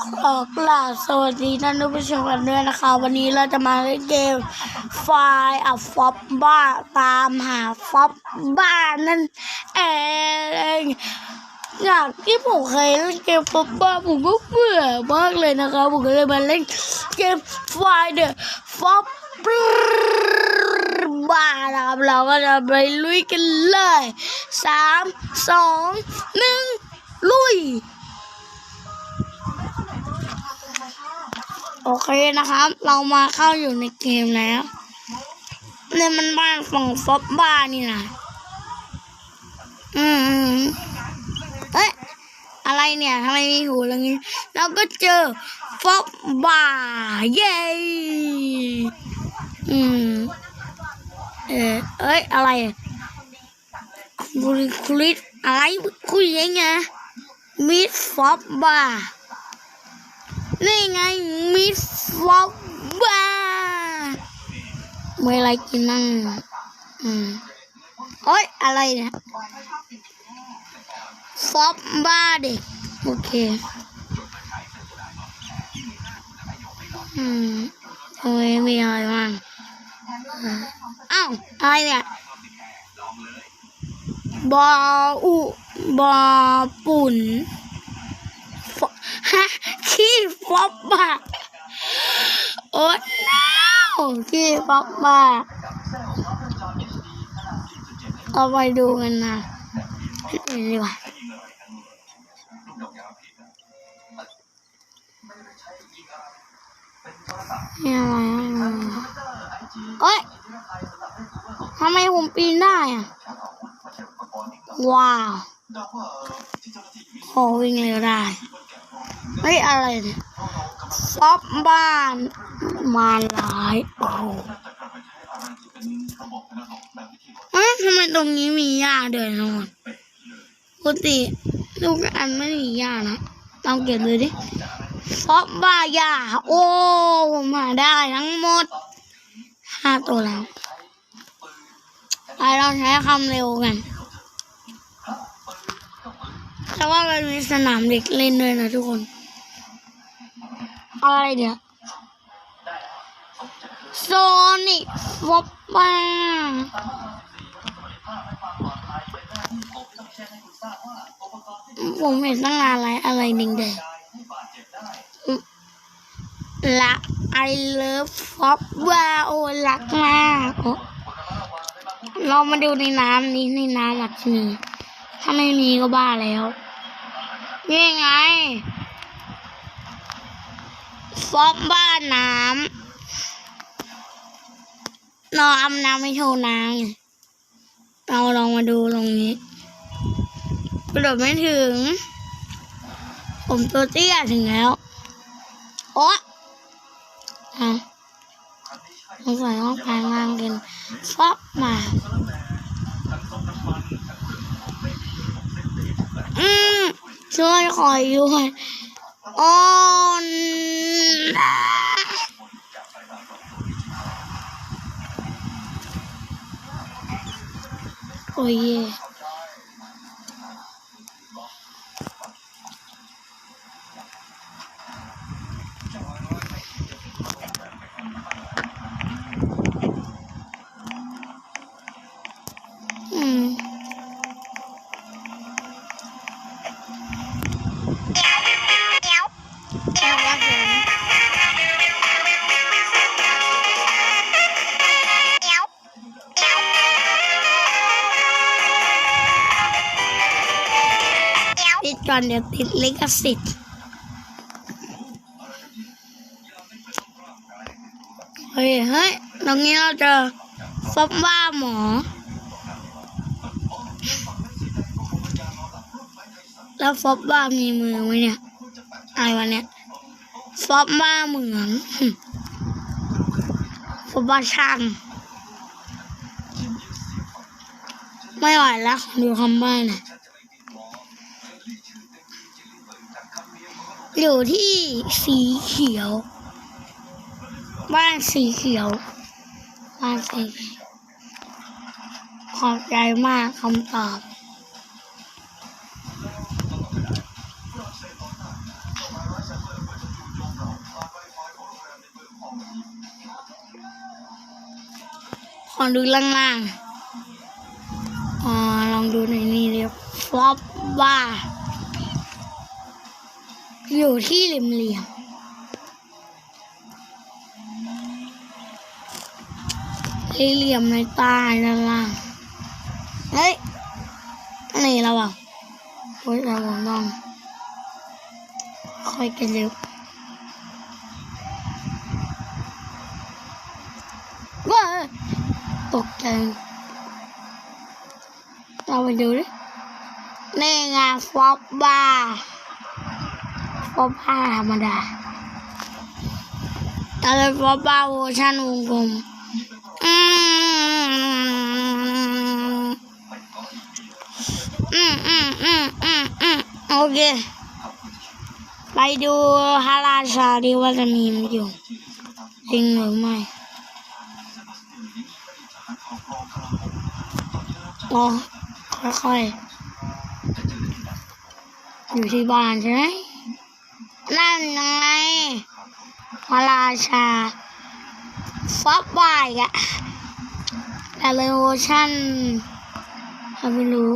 ขอกล่าสวัสดีท่านผู้ชมกันด้วยนะคะ วันนี้เราจะมาเล่นเกมไฟล์อัฟฟอบบ้าตามหาฟอบบ้านั่นเองจากที่ผมเคยเล่นเกมฟอบบ้าผมก็เบื่อมากเลยนะคะผมก็เลยมาเล่นเกมไฟล์เดอะฟอบบ้านะครับเราก็จะไปลุยกันเลยสามสองหนึ่งลุย โอเคนะครับ เรามาเข้าอยู่ในเกมแล้วเนี่ยมันบ้านฝั่งฟอบบ้านนี่นะอืมเอ๊ะอะไรเนี่ยทำไมมีหูอะไรงี้เราก็เจอฟอบบ้าเย้อืมเออเอ้ยอะไรบุริคุลิตอะไรคุยยังไงมิดฟอบบ้านี่ไง มิสฟอบบ้าไม่อะไรกินนั่งอืมโอ๊ยอะไรเนี่ยฟอบบ้าเด็กโอเคอืมโอ้ยมีอะไรบ้างอ่าอ้าวอะไรเนี่ยบออุบอปุ่นฟฮะขี้ฟอบบ้า โอ้ no ขี้ฟอบบ้าเอาไปดูกันนะเห็นดีกว่านี่อะไรอะเอ้ยทำไมผมปีนได้อะ ว้าวโอ้วิ่งเร็วได้ เฮ้ย อะไรเนี่ย ฟอบบ้านมาหลายโอ้โหเอ๊ะทำไมตรงนี้มีหญ้าเดินนอนปกติลูกอันไม่มีหญ้านะลองเก็บดูดิฟอบบ้าหญ้าโอ้ผมหาได้ทั้งหมดห้าตัวแล้วไปเราใช้คำเร็วกันแต่ว่ามันมีสนามเด็กเล่นด้วยนะทุกคน อะไรเดี๋ยวโซนิกฟอบบ้าผมเห็นตั้งนานอะไรอะไรหนึ่งเดงละไอเลิฟฟอบบ้าโอ้รักมากเรามาดูในน้ำนี้ในน้ำอาจจะมีถ้าไม่มีก็บ้าแล้วนี่ไง ฟอบบ้านน้ำเราเอาน้ำไม่โชว์น้ำเราลองมาดูตรงนี้กระโดดไม่ถึง ผมตัวเตี้ยถึงแล้ว โอ๊ะอะสงสัยต้องแปลงางเป็นฟอบมาอืมช่วยคอยด้วย ออน ปิดก่อนเดี๋ยวติดลิขสิทธิ์เฮ้ยเฮ้ยตรงนี้เราเจอฟอบบ้าหมอ แล้วฟอบบ้ามีมือไหมเนี่ยอะไรวะเนี่ยฟอบบ้าเหมืองฟอบบ้าช่าง ไม่ไหวแล้วดูคำใบ้หน่อย อยู่ที่สีเขียว บ้านสีเขียว บ้านสีเขียวขอบใจมากคำตอบขอดูล่างๆ อ๋อ ลองดูในนี้เดี๋ยวฟอบบ้า อยู่ที่เหลี่ยมเหลี่ยมในใต้ด้านล่าง เฮ้ย นี่แล้วอะโอ้ยเราต้องค่อยกันเร็วว้าตกใจเราไปดูดินี่ไงฟอปบ้า ฟอป้าธรรมดาแต่เป็นฟอปบ้าเวอร์ชันวงกลมอืมอืมอืมอืมอืมอืมโอเค ไปดูฮาราชาดีว่าจะมีมันอยู่ จริงหรือไม่อ๋อค่อยๆอยู่ที่บ้านใช่ไหม นั่นไงพระราชาฟับบายอะแต่เลยเวอชั่นเราไม่รู้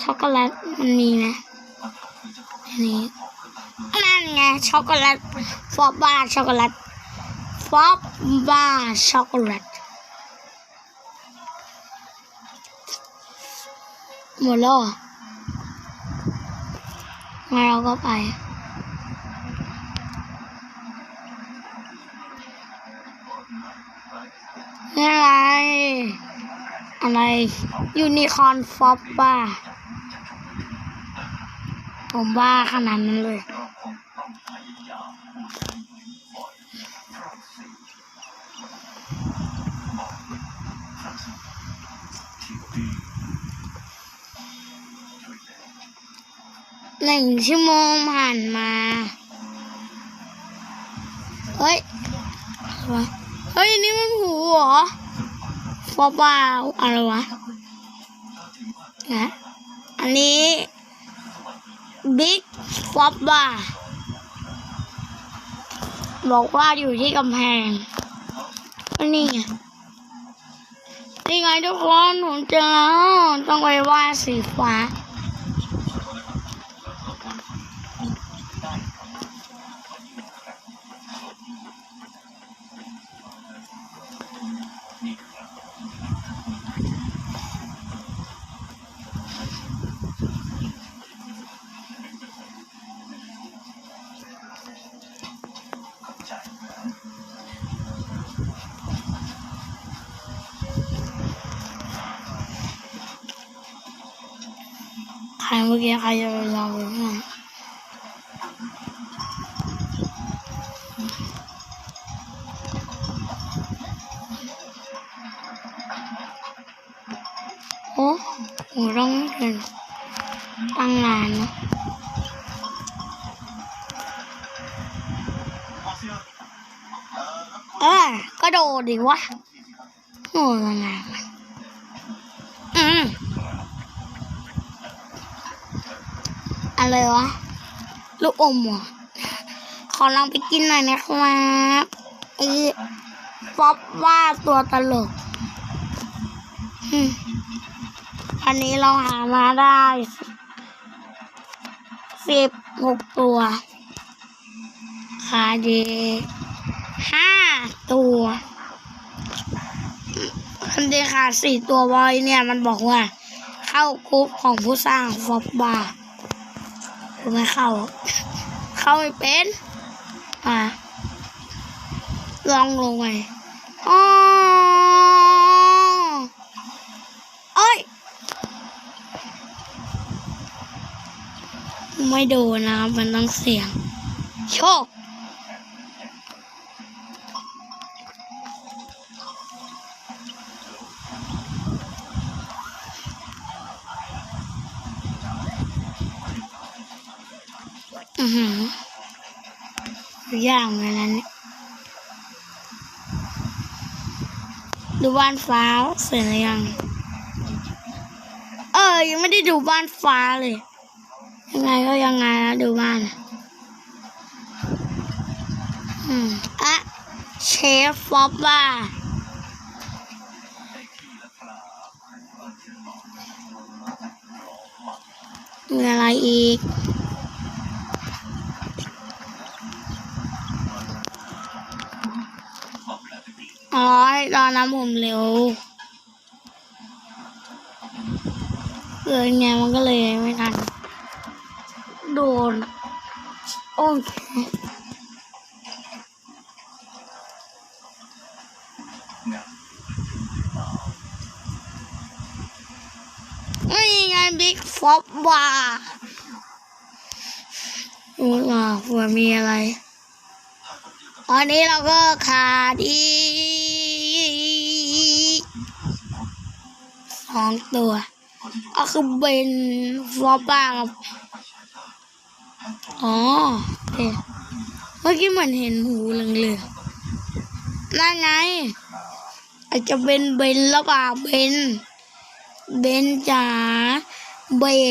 ช็อกโกแลตมันมีไหมอันนี้นั่นไงช็อกโกแลตฟอบบาร์ช็อกโกแลตฟอบบาร์ช็อกโกแลตหมดแล้วเหรอ งั้นเราก็ไป อะไร อะไร ยูนิคอร์นฟอปบ้า ผมบ้าขนาดนั้นเลย หนึ่งชั่วโมงผ่านมา เฮ้ยวะเฮ้ย นี่มันหูเหรอฟอบ้าอะไรวะนะอันนี้บิ๊กฟอบ้าบอกว่าอยู่ที่กำแพงก็นี่ไงนี่ไงทุกคนผมเจอแล้ว ต้องไปว่าดสีฟ้า ใครเมื่อกี้ใครจะไปลองดูบ้างโอ้โหต้องเดินตั้งนานนะเอะโอ้ยนานอืมอะไรวะ ลูกอมเหรอขอลองไปกินหน่อยนะครับไอ้ป๊อปว่าตัวตลกอันนี้เราหามาได้สิบหกตัวขาดีห้าตัวคันดีขาดสี่ตัวบอยเนี่ยมันบอกว่า เข้ากรุ๊ปของผู้สร้างฟอปบาร์ ผมไม่เข้า เข้าไม่เป็น อ่า ลองลงไปอ๋อเอ้ย ไม่โดนนะมันต้องเสียง โชค ยากเหมือนนั้นดูบ้านฟ้าเสร็จหรือยัง เออ ยังไม่ได้ดูบ้านฟ้าเลย ยังไงก็ยังไงแล้วดูบ้าน อืมอะเชฟฟอบบ้ามีอะไรอีก อ๋อตอนนั้นผมเร็วเกินไงมันก็เลยไม่ทัน โดน โอเคนี่ไงบิ๊กฟอปว่าดูว่าเผื่อมีอะไรตอนนี้เราก็ขาดอีก สองตัวก็คือเบนฟอปบ้ากับอ๋อโอเคเมื่อกี้เหมือนเห็นหูเหลืองๆนั่นไง อาจจะเป็นเบนหรือเปล่าเบน เบนจ๋าเบน